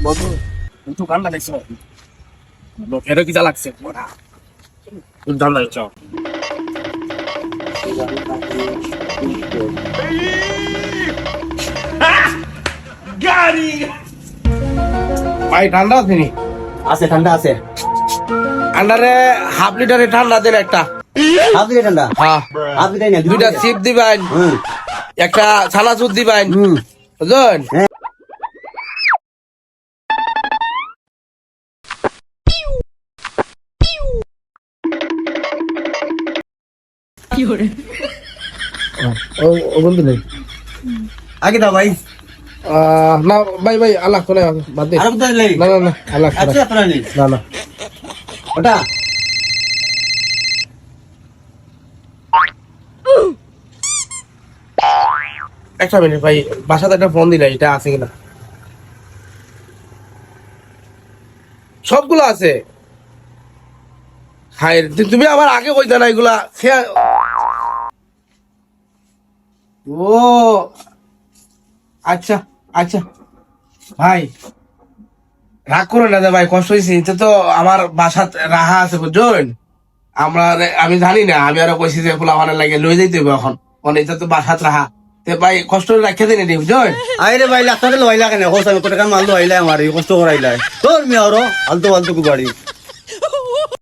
বন্ধু লোকেরও কি যা লাগছে? ভাই ঠান্ডা আছে নি? আছে ঠান্ডা আছে। আন্ডারে হাফ লিটারে ঠান্ডা দেন একটা। হাফ দিকে ঠান্ডা? হ্যাঁ। হাফ দুইটা চিপ দিবেন হুম। একটা দিবেন। হুম। বুঝলেন? হ্যাঁ। ও ও বন্ধু নেই। আগে দাও ভাই। না ভাই ভাই আল্লাহ তো বাদ দে। আর কোথায় লাই না না না আল্লাহ তো আছে নাই। আপনার নেই। না না। ওটা। একটা মিনিট ভাই বাসাতে একটা ফোন দিলে এটা আছে কিনা? সবগুলো আছে। তু- তুমি আবার আগে কইতা না এগুলা? সে- ও আচ্ছা আচ্ছা। ভাই, রাগ করো না ভাই, কষ্ট হয়েছে এটা তো আমার বাসাত রাহা আছে, বুঝছেন? আমরা আমি জানি না, আমি আরও কইছি যে পোলা ভালো লাগে লই যাইতে হবে এখন। মানে এটা তো বাসাত রাহা। তে ভাই, কষ্ট রাখে দিন এটি, বুঝছেন? আরে ভাই টাকা লইলা কেন? হোস আমি কত টাকা মাল লইলা আমার কষ্ট করাইলা তোর মি আরও আলতু ফালতু কু বাড়ি